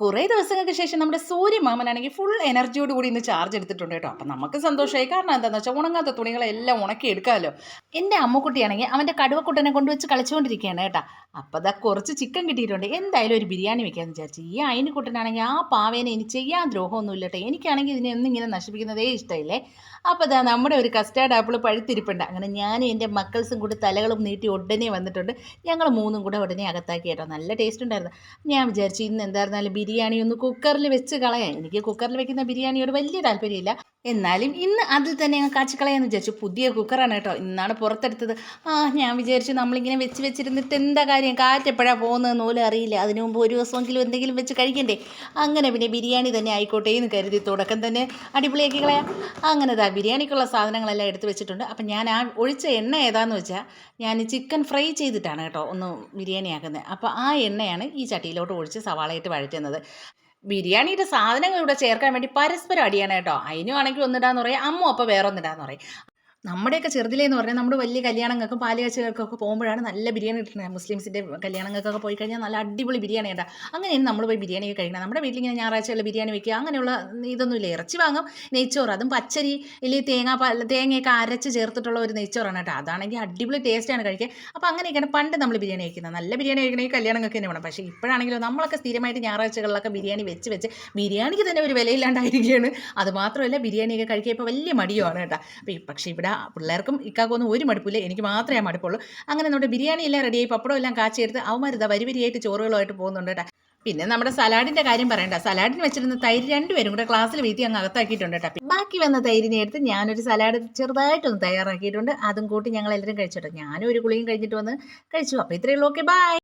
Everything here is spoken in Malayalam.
കുറേ ദിവസങ്ങൾക്ക് ശേഷം നമ്മുടെ സൂര്യമാമനാണെങ്കിൽ ഫുൾ എനർജിയോട് കൂടി ഇന്ന് ചാർജ് എടുത്തിട്ടുണ്ട് കേട്ടോ. അപ്പം നമുക്ക് സന്തോഷമായി. കാരണം എന്താണെന്ന് വെച്ചാൽ ഉണങ്ങാത്ത തുണികളെല്ലാം ഉണക്കി എടുക്കാമല്ലോ. എന്റെ അമ്മക്കുട്ടിയാണെങ്കിൽ അവന്റെ കടുവക്കുട്ടനെ കൊണ്ടുവച്ച് കളിച്ചുകൊണ്ടിരിക്കുകയാണ് കേട്ടോ. അപ്പം അതാ കുറച്ച് ചിക്കൻ കിട്ടിയിട്ടുണ്ട്. എന്തായാലും ഒരു ബിരിയാണി വെക്കാമെന്ന് വിചാരിച്ചു. ഈ അയിനുക്കുട്ടനാണെങ്കിൽ ആ പാവേനെ ഇനി ചെയ്യാൻ ദ്രോഹമൊന്നും ഇല്ല കേട്ടോ. എനിക്കാണെങ്കിൽ ഇതിനെ ഒന്നും ഇങ്ങനെ നശിപ്പിക്കുന്നതേ ഇഷ്ടമില്ലേ? അപ്പോൾ അതാ നമ്മുടെ ഒരു കസ്റ്റാർഡ് ആപ്പിൾ പഴുത്തിരിപ്പുണ്ട്. അങ്ങനെ ഞാനും എന്റെ മക്കൾസും കൂടി തലകളും നീട്ടി ഉടനെ വന്നിട്ടുണ്ട്. ഞങ്ങൾ മൂന്നും കൂടെ ഉടനെ അകത്താക്കി കേട്ടോ. നല്ല ടേസ്റ്റ് ഉണ്ടായിരുന്നു. ഞാൻ വിചാരിച്ചു ഇന്ന് എന്തായിരുന്നാലും ബിരിയാണി ഒന്ന് കുക്കറിൽ വെച്ച് കളയാം എനിക്ക് കുക്കറിൽ വെക്കുന്ന ബിരിയാണിയോട് വലിയ താല്പര്യമില്ല. എന്നാലും ഇന്ന് അതിൽ തന്നെ ഞാൻ കാച്ചി കളയാന്ന് വിചാരിച്ചു. പുതിയ കുക്കറാണ് കേട്ടോ. ഇന്നാണ് പുറത്തെടുത്തത്. ആ ഞാൻ വിചാരിച്ചു നമ്മളിങ്ങനെ വെച്ച് വെച്ചിരുന്നിട്ട് എന്താ കാര്യം? കാറ്റെപ്പോഴാണ് പോകുന്നതെന്ന് പോലും അറിയില്ല. അതിനു മുമ്പ് ഒരു ദിവസമെങ്കിലും എന്തെങ്കിലും വെച്ച് കഴിക്കണ്ടേ? അങ്ങനെ പിന്നെ ബിരിയാണി തന്നെ ആയിക്കോട്ടെ എന്ന് കരുതി തുടക്കം തന്നെ അടിപൊളിയാക്കി കളയാം. അങ്ങനെ താ ബിരിയാണിക്കുള്ള സാധനങ്ങളെല്ലാം എടുത്ത് വെച്ചിട്ടുണ്ട്. അപ്പം ഞാൻ ആ ഒഴിച്ച എണ്ണ ഏതാന്ന് വെച്ചാൽ ഞാൻ ചിക്കൻ ഫ്രൈ ചെയ്തിട്ടാണ് കേട്ടോ ഒന്ന് ബിരിയാണി ആക്കുന്നത് അപ്പോൾ ആ എണ്ണയാണ് ഈ ചട്ടിയിലോട്ട് ഒഴിച്ച് സവാളയിട്ട് വഴറ്റുന്നത്. ബിരിയാണിയുടെ സാധനങ്ങൾ ഇവിടെ ചേർക്കാൻ വേണ്ടി പരസ്പരം അടിയാണ് കേട്ടോ അതിനും ആണെങ്കിൽ ഒന്നിടാന്ന് പറയും അമ്മ അപ്പോൾ വേറെ ഒന്നിടാന്ന് പറയും. നമ്മുടെയൊക്കെ ചെറുതിലെന്ന് പറഞ്ഞാൽ നമ്മുടെ വലിയ കല്യാണങ്ങൾക്കും പാലുകാച്ചുകൾക്കൊക്കെ പോകുമ്പോഴാണ് നല്ല ബിരിയാണി കിട്ടുന്നത്. മുസ്ലിംസിന്റെ കല്യാണങ്ങൾക്കൊക്കെ പോയി കഴിഞ്ഞാൽ നല്ല അടിപൊളി ബിരിയാണി ഉണ്ടാകും അങ്ങനെയാണ് നമ്മൾ പോയി ബിരിയാണി കഴിക്കണം നമ്മുടെ വീട്ടിലിങ്ങനെ ഞായറാഴ്ചകളിൽ ബിരിയാണി വെക്കുക അങ്ങനെയുള്ള ഇതൊന്നുമില്ല. ഇറച്ചി വാങ്ങും നെയ്ച്ചോറ്. അതും പച്ചരി ഇല്ലെങ്കിൽ തേങ്ങ തേങ്ങയൊക്കെ അരച്ച് ചേർത്തിട്ടുള്ള ഒരു നെയ്ച്ചോറാണ് കേട്ടോ. അതാണെങ്കിൽ അടിപൊളി ടേസ്റ്റാണ് കഴിക്കുക അപ്പോൾ അങ്ങനെയൊക്കെയാണ് പണ്ട് നമ്മൾ ബിരിയാണി കഴിക്കുന്നത്. നല്ല ബിരിയാണി കഴിക്കണമെങ്കിൽ കല്യാണങ്ങൾക്ക് തന്നെ വേണം. പക്ഷേ ഇപ്പോഴാണെങ്കിലും നമ്മളൊക്കെ സ്ഥിരമായിട്ട് ഞായറാഴ്ചകളിലൊക്കെ ബിരിയാണി വെച്ച് വെച്ച് ബിരിയാണിക്ക് തന്നെ ഒരു വിലയില്ലാണ്ടായിരിക്കുകയാണ്. അതുമാത്രമല്ല ബിരിയാണിയൊക്കെ കഴിക്കുക ഇപ്പോൾ വലിയ മടിയുമാണ് കേട്ടോ. അപ്പോൾ പക്ഷേ ഇവിടെ പിള്ളേർക്കും ഇക്കാക്കൊന്നും ഒരു മടുപ്പില്ല. എനിക്ക് മാത്രമേ മടുപ്പുള്ളൂ. അങ്ങനെ നമ്മുടെ ബിരിയാണി എല്ലാം റെഡിയായി പപ്പടം എല്ലാം കാച്ചെടുത്ത് അവന്മാരിതാ വരി വരിയായിട്ട് ചോറുകളുമായിട്ട് പോകുന്നുണ്ട് കേട്ടോ. പിന്നെ നമ്മുടെ സലാഡിന്റെ കാര്യം പറയണ്ട. സലാഡിന് വെച്ചിരുന്ന തൈര് രണ്ടുപേരും കൂടെ ക്ലാസ്സിൽ വീട്ടി അങ്ങ് അകത്താക്കിയിട്ടുണ്ട് കേട്ടോ. ബാക്കി വന്ന തൈരിനെ എടുത്ത് ഞാനൊരു സലാഡ് ചെറുതായിട്ടൊന്ന് തയ്യാറാക്കിയിട്ടുണ്ട്. അതും കൂട്ടി ഞങ്ങൾ എല്ലാവരും കഴിച്ചിട്ടുണ്ട് ഞാനും ഒരു കുളിയും കഴിഞ്ഞിട്ട് വന്ന് കഴിച്ചു. അപ്പോൾ ഇത്രയേ ഉള്ളൂ. Okay bye